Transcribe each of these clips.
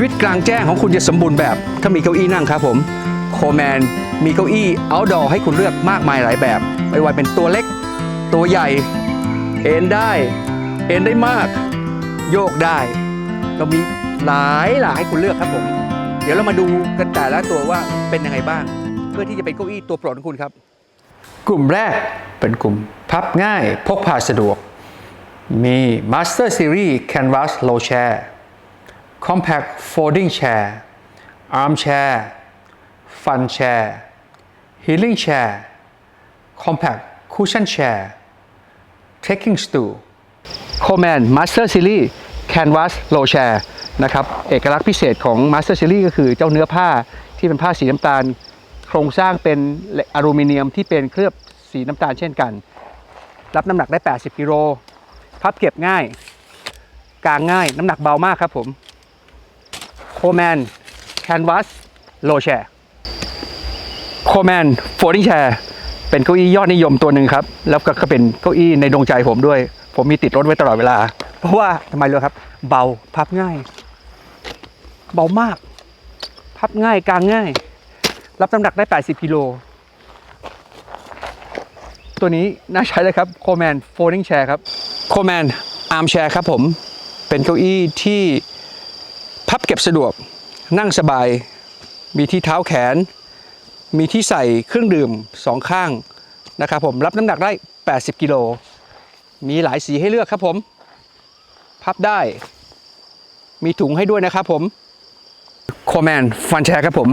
ชีวิตกลางแจ้งของคุณจะสมบูรณ์แบบ ถ้ามีเก้าอี้นั่งครับผมโคแมนมีเก้าอี้ outdoor ให้คุณเลือกมากมายหลายแบบ ไม่ว่าเป็นตัวเล็ก ตัวใหญ่ เอนได้ เอนได้มาก โยกได้เรามีหลายหลากให้คุณเลือกครับผม เดี๋ยวเรามาดูกันแต่ละตัวว่าเป็นยังไงบ้าง เพื่อที่จะเป็นเก้าอี้ตัวโปรดของคุณครับ กลุ่มแรกเป็นกลุ่มพับง่ายพกพาสะดวก มี Master Series Canvas Low Chair Compact Folding Chair Arm Chair Fun Chair Healing Chair Compact Cushion Chair Trekking Stool Coleman Master Series Canvas Low Chair นะครับ เอกลักษณ์พิเศษของ Master Series ก็คือเจ้าเนื้อผ้าที่เป็นผ้าสีน้ำตาล โครงสร้างเป็นอลูมิเนียมที่เป็นเคลือบสีน้ำตาลเช่นกัน รับน้ำหนักได้ 80 กิโล พับเก็บง่าย กางง่าย น้ำหนักเบามากครับผม โคแมนแคนวาสโลแชร์โคแมนโฟลดิ้งแชร์เป็นเก้าอี้ยอดนิยมตัวหนึ่งครับ แล้วก็เป็นเก้าอี้ในดวงใจผมด้วย ผมมีติดรถไว้ตลอดเวลา เพราะว่าทำไมเลยครับ เบาพับง่าย เบามาก พับง่ายกางง่าย รับน้ำหนักได้ 80กิโลตัวนี้น่าใช้เลยครับโคแมนโฟลดิ้งแชร์ครับโคแมนอาร์มแชร์ครับผมเป็นเก้าอี้ที่ พับเก็บสะดวก นั่งสบาย มีที่เท้าแขน มีที่ใส่เครื่องดื่มสองข้างนะครับผมรับน้ำหนักได้ 80 กิโล มีหลายสีให้เลือกครับผม พับได้ มีถุงให้ด้วยนะครับผมโคแมนฟันแชร์ครับผม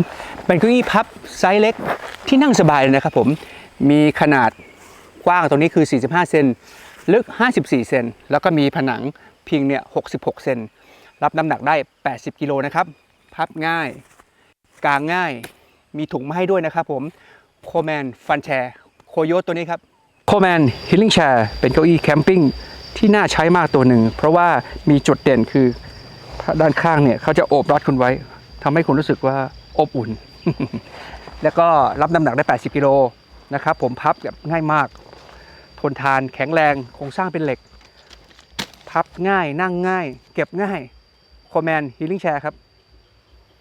เป็นเก้าอี้พับไซส์เล็กที่นั่งสบายเลยนะครับผม มีขนาดกว้างตรงนี้คือ 45 เซน ลึก 54 เซน แล้วก็มีผนังพิงเนี่ย 66 เซน รับน้ำหนักได้ 80 กิโลนะครับพับง่ายกางง่าย มีถุงมาให้ด้วยนะครับผมโคแมนฟันแชร์โคโยตตัวนี้ครับโคแมนฮิลลิ่งแชร์เป็นเก้าอี้แคมปิ้งที่น่าใช้มากตัวหนึ่ง เพราะว่ามีจุดเด่นคือด้านข้างเนี่ยเขาจะโอบรัดคุณไว้ทำให้คุณรู้สึกว่าอบอุ่น แล้วก็รับน้ำหนักได้ 80 กิโลนะครับผมพับแบบง่ายมาก ทนทานแข็งแรงโครงสร้างเป็นเหล็ก พับง่ายนั่งง่าย เก็บง่าย แมนฮีลิ่งแชร์ครับ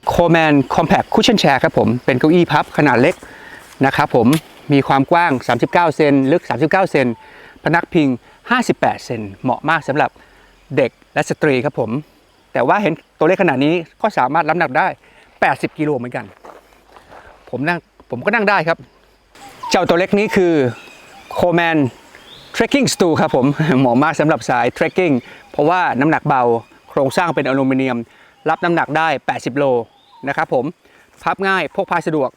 โคแมนคอมแพคคุชชั่นแชร์ครับผมเป็นเก้าอี้พับขนาดเล็กนะครับผมมีความกว้าง 39 เซนลึก 39 เซนพนักพิง 58 เซนเหมาะมากสำหรับเด็กและสตรีครับผม แต่ว่าเห็นตัวเลขขนาดนี้ก็สามารถรับน้ำหนักได้ 80 กิโลเหมือนกัน ผมนั่งผมก็นั่งได้ครับ เจ้าตัวเล็กนี้คือโคแมน Trekking Stool ครับผมเหมาะมากสำหรับสาย Trekking เพราะว่าน้ำหนักเบา โครงสร้างเป็นอลูมิเนียม รับน้ำหนักได้ 80 โลนะครับผมพับง่ายพกพาสะดวก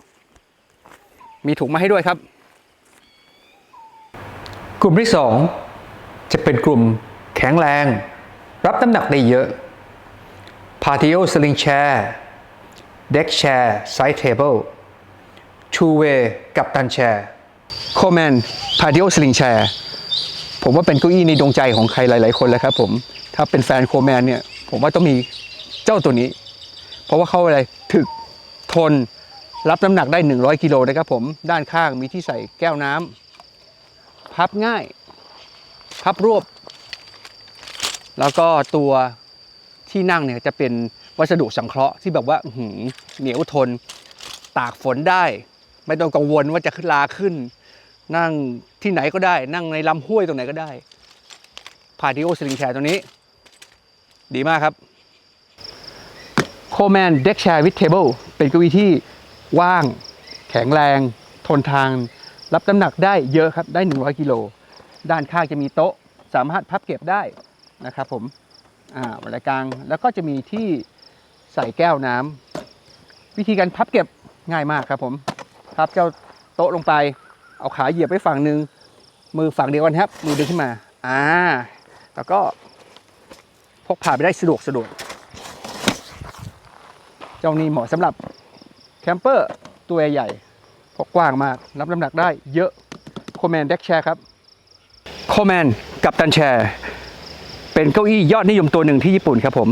มีถุงมาให้ด้วยครับ กลุ่มที่ 2 จะเป็นกลุ่มแข็งแรง รับน้ำหนักได้เยอะ Patio Sling Chair Deck Chair Side Table Two Way กับตันแชร์โคแมนพา t ิโอสลิงแชร์ผมว่าเป็นเก้าอี้ในดวงใจของใครหลาย ๆ คนแล้วครับผม ถ้าเป็นแฟนโคแมนเนี่ย ผมว่าต้องมีเจ้าตัวนี้ เพราะว่าเขาอะไรถึกทนรับน้ำหนักได้ 100กิโลนะครับผมด้านข้างมีที่ใส่แก้วน้ำพับง่าย พับรวบ แล้วก็ตัวที่นั่งเนี่ยจะเป็นวัสดุสังเคราะห์ที่แบบว่าหืเหนียวทนตากฝนได้ ไม่ต้องกังวลว่าจะขึ้นลาขึ้น นั่งที่ไหนก็ได้ นั่งในลำห้วยตรงไหนก็ได้พา t ิโอสลิงแชร์ตัวนี้ ดีมากครับโคแมนเด็กแชร์วิ t เทเบิลเป็นเก้าอี้ที่ว่าง แข็งแรง ทนทาน รับน้ำหนักได้เยอะครับ ได้ 100 กิโล ด้านข้างจะมีโต๊ะ สามารถพับเก็บได้นะครับผม อ่าบรรยากลาง แล้วก็จะมีที่ใส่แก้วน้ำ วิธีการพับเก็บง่ายมากครับผม พับเจ้าโต๊ะลงไป เอาขาเหยียบไปฝั่งหนึ่ง มือฝั่งเดียวกันครับ มือดึงขึ้นมา อ่า แล้วก็ พกพาไปได้สะดวกสะดวก เจ้านี้เหมาะสำหรับแคมเปอร์ตัวใหญ่พกกว้างมาก รับน้ำหนักได้เยอะโคแมนเด็กแชร์ครับโคแมนกับตันแชร์เป็นเก้าอี้ยอดนิยมตัวหนึ่งที่ญี่ปุ่นครับผม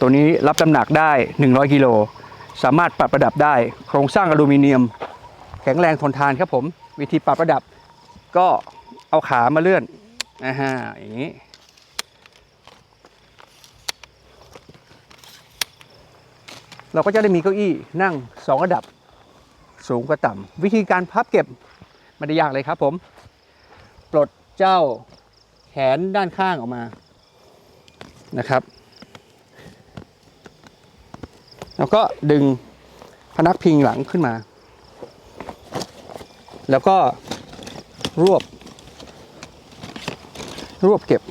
ตัวนี้รับน้ำหนักได้ 100 กิโล สามารถปรับระดับได้ โครงสร้างอลูมิเนียม แข็งแรงทนทานครับผม วิธีปรับระดับก็เอาขามาเลื่อนอ่าฮะอย่างนี้ เราก็จะได้มีเก้าอี้นั่งสองระดับสูงกับต่ำวิธีการพับเก็บไม่ได้ยากเลยครับผม ปลดเจ้าแขนด้านข้างออกมานะครับ แล้วก็ดึงพนักพิงหลังขึ้นมา แล้วก็รวบ รวบเก็บ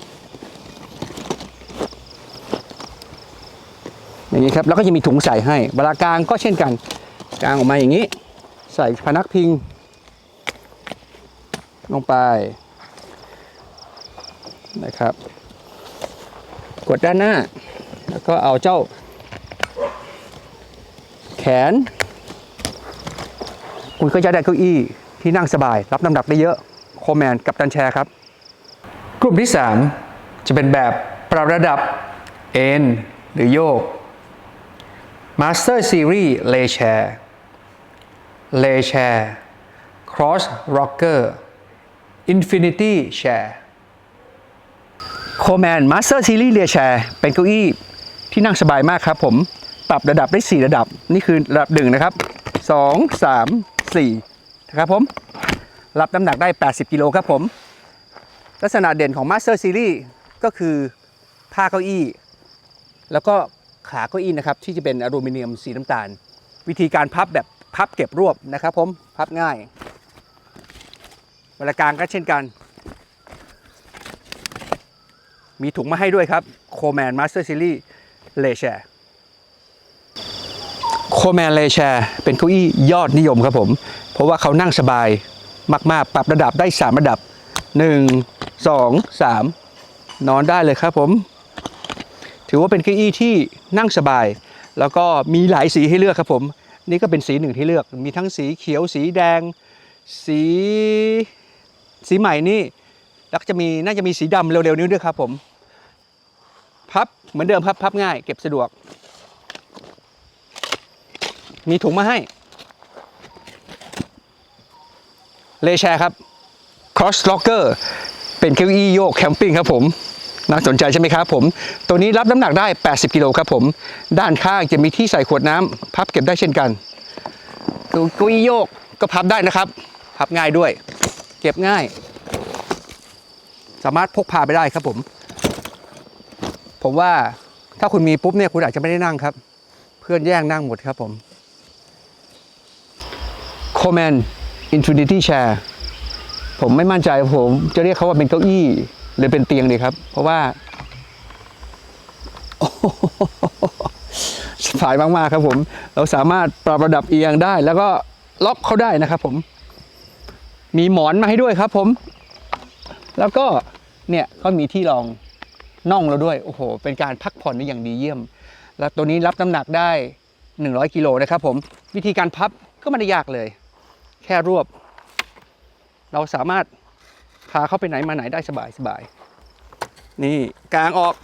อย่างนี้ครับแล้วก็จะมีถุงใส่ให้ เวลากลางก็เช่นกัน กลางออกมาอย่างนี้ ใส่พนักพิง ลงไปนะครับ กดด้านหน้า แล้วก็เอาเจ้า แขน คุณก็จะได้เก้าอี้ที่นั่งสบาย รับน้ำหนักได้เยอะโคแมนกับตันแชร์ครับ กลุ่มที่ 3 จะเป็นแบบปรับระดับเอ็นหรือโยก Master Series Lay Chair Lay Chair Cross Rocker Infinity Chair Coleman Master Series Lay Chair เป็นเก้าอี้ที่นั่งสบายมากครับผม ปรับระดับได้ 4 ระดับ นี่คือระดับ 1 นะครับ 2 3 4 นะครับผม รับน้ำหนักได้ 80 กิโลครับผม ลักษณะเด่นของ Master Series ก็คือผ้าเก้าอี้ แล้วก็ ขาเก้าอี้นะครับที่จะเป็นอลูมิเนียมสีน้ำตาล วิธีการพับแบบพับเก็บรวบนะครับผมพับง่าย เวลากลางก็เช่นกัน มีถุงมาให้ด้วยครับ Coleman Master Series l e c h a i r โคแมนเลแชร์เป็นเก้าอี้ยอดนิยมครับผม เพราะว่าเขานั่งสบายมาก ๆ ปรับระดับได้ 3 ระดับ 1 2 3 นอนได้เลยครับผม ถือว่าเป็นเก้าอี้ที่นั่งสบาย แล้วก็มีหลายสีให้เลือกครับผม นี่ก็เป็นสีหนึ่งที่เลือก มีทั้งสีเขียวสีแดง สีสีใหม่นี่แล้วจะมีน่าจะมีสีดำเร็วๆนี้ด้วยครับผมพับเหมือนเดิมครับพับง่าย เก็บสะดวก มีถุงมาให้ เลแชร์ครับ Cross Locker เป็นเก้าอี้โยกแคมปิ้งครับผม น่าสนใจใช่ไหมครับผม ตัวนี้รับน้ำหนักได้ 80 กิโลครับผม ด้านข้างจะมีที่ใส่ขวดน้ำพับเก็บได้เช่นกันเก้าอี้โยกก็พับได้นะครับ พับง่ายด้วย เก็บง่าย สามารถพกพาไปได้ครับผม ผมว่าถ้าคุณมีปุ๊บเนี่ยคุณอาจจะไม่ได้นั่งครับ เพื่อนแย่งนั่งหมดครับผม c o m m a n Infinity Chair ผมไม่มั่นใจผมจะเรียกเขาว่าเป็นเก้าอี้ หรือเป็นเตียงดีครับ เพราะว่าสบายมากๆครับผม เราสามารถปรับระดับเอียงได้ แล้วก็ล็อกเขาได้นะครับผม มีหมอนมาให้ด้วยครับผม แล้วก็เนี่ยเขามีที่รองน่องเราด้วย โอ้โห เป็นการพักผ่อนได้อย่างดีเยี่ยม แล้วตัวนี้รับน้ำหนักได้ 100กิโลนะครับผม วิธีการพับก็ไม่ได้ยากเลย แค่รวบ เราสามารถาเข้าไปไหนมาไหนได้สบายสบายนี่กลางออก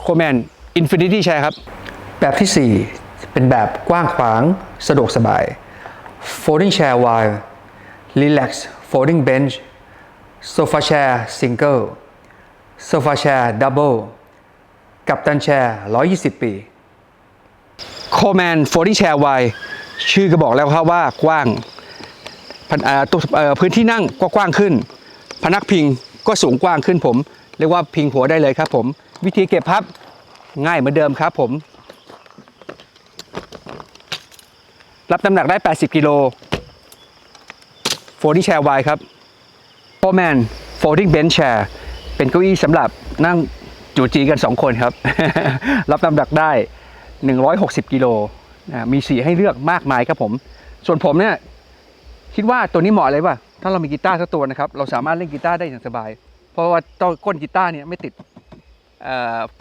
โคแมนอินฟินิตี้แชร์ครับ แบบที่ 4 เป็นแบบกว้างขวางสะดวกสบาย folding chair wide relax folding bench sofa chair single sofa chair double กับตันแชร์ 120 ปี โคแมน40 Chair Y ชื่อก็บอกแล้วครับว่ากว้างพื้นที่นั่งก็กว้างขึ้น พนักพิงก็สูงกว้างขึ้นผม เรียกว่าพิงหัวได้เลยครับผม วิธีเก็บพับง่ายเหมือนเดิมครับผม รับน้ำหนักได้ 80 กิโล40 Chair Y ครับโ o แมน folding bench chair เป็นเก้าอี้สำหรับนั่งจูจีกัน 2 คนครับ รับน้ำหนักได้ 160 กิโลนะมีสีให้เลือกมากมายครับผม ส่วนผมเนี่ยคิดว่าตัวนี้เหมาะเลยป่ะถ้าเรามีกีตาร์สักตัวนะครับ เราสามารถเล่นกีตาร์ได้อย่างสบาย เพราะว่าต้นก้นกีตาร์เนี่ยไม่ติด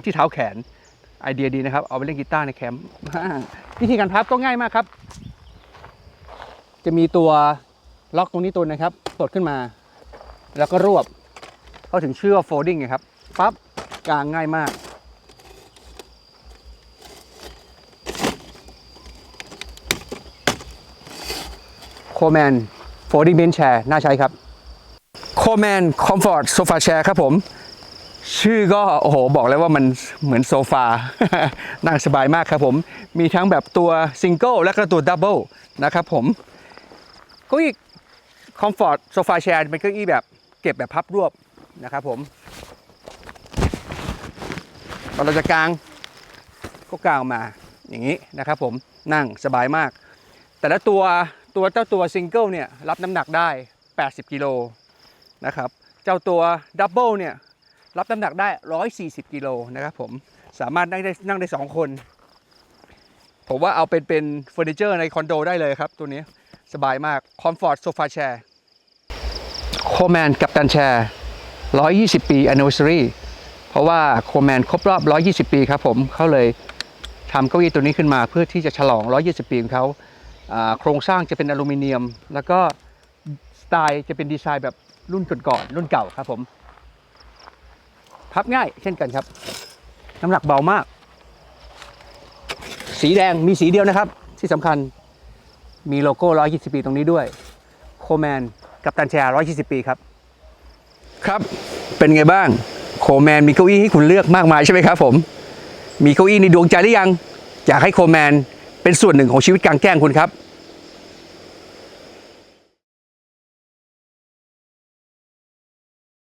ที่เท้าแขนไอเดียดีนะครับ เอาไปเล่นกีตาร์ในแคมป์วิธีการพับก็ง่ายมากครับ จะมีตัวล็อกตรงนี้ตัวนะครับตดขึ้นมา แล้วก็รวบ เข้าถึงเชื่อว่า folding ไงครับปั๊บกลางง่ายมาก โคแมน folding bench chair น่าใช้ครับโคแมนคอมฟอร์ตโซฟาแชร์ครับผม ชื่อก็โอ้โหบอกเลยว่ามันเหมือนโซฟา นั่งสบายมากครับผม มีทั้งแบบตัวซิงเกิลและก็ตัวดับเบิลนะครับผมเก้าอี้คอมฟอร์ตโซฟาแชร์เป็นเก้าอี้แบบเก็บแบบพับรวบนะครับผมพอเราจะกางก็กางมาอย่างนี้นะครับผมนั่งสบายมาก แต่ละตัว ตัวเจ้าตัวซิงเกิลเนี่ยรับน้ำหนักได้ 80 กิโลนะครับ เจ้าตัวดับเบิลเนี่ยรับน้ำหนักได้ 140 กิโลนะครับผม สามารถนั่งได้นั่งได้ 2 คน ผมว่าเอาเป็นเป็นเฟอร์นิเจอร์ในคอนโดได้เลยครับ ตัวนี้สบายมาก Comfort Sofa Chair โคแมนกับตันแชร์120 ปี anniversary เพราะว่าโคแมนครบรอบ 120 ปีครับผมเขาเลยทำเก้าอี้ตัวนี้ขึ้นมาเพื่อที่จะฉลอง 120 ปีของเขา โครงสร้างจะเป็นอลูมิเนียม แล้วก็สไตล์จะเป็นดีไซน์แบบรุ่นก่อนๆรุ่นเก่าครับผม พับง่ายเช่นกันครับ น้ำหนักเบามาก สีแดงมีสีเดียวนะครับ ที่สำคัญมีโลโก้ 120 ปีตรงนี้ด้วย โคแมนกับตันแชร์ 120 ปีครับ ครับเป็นไงบ้าง โคแมนมีเก้าอี้ให้คุณเลือกมากมายใช่ไหมครับผม มีเก้าอี้ในดวงใจหรือยัง อยากให้โคแมน เป็นส่วนหนึ่งของชีวิตกลางแจ้งคุณครับ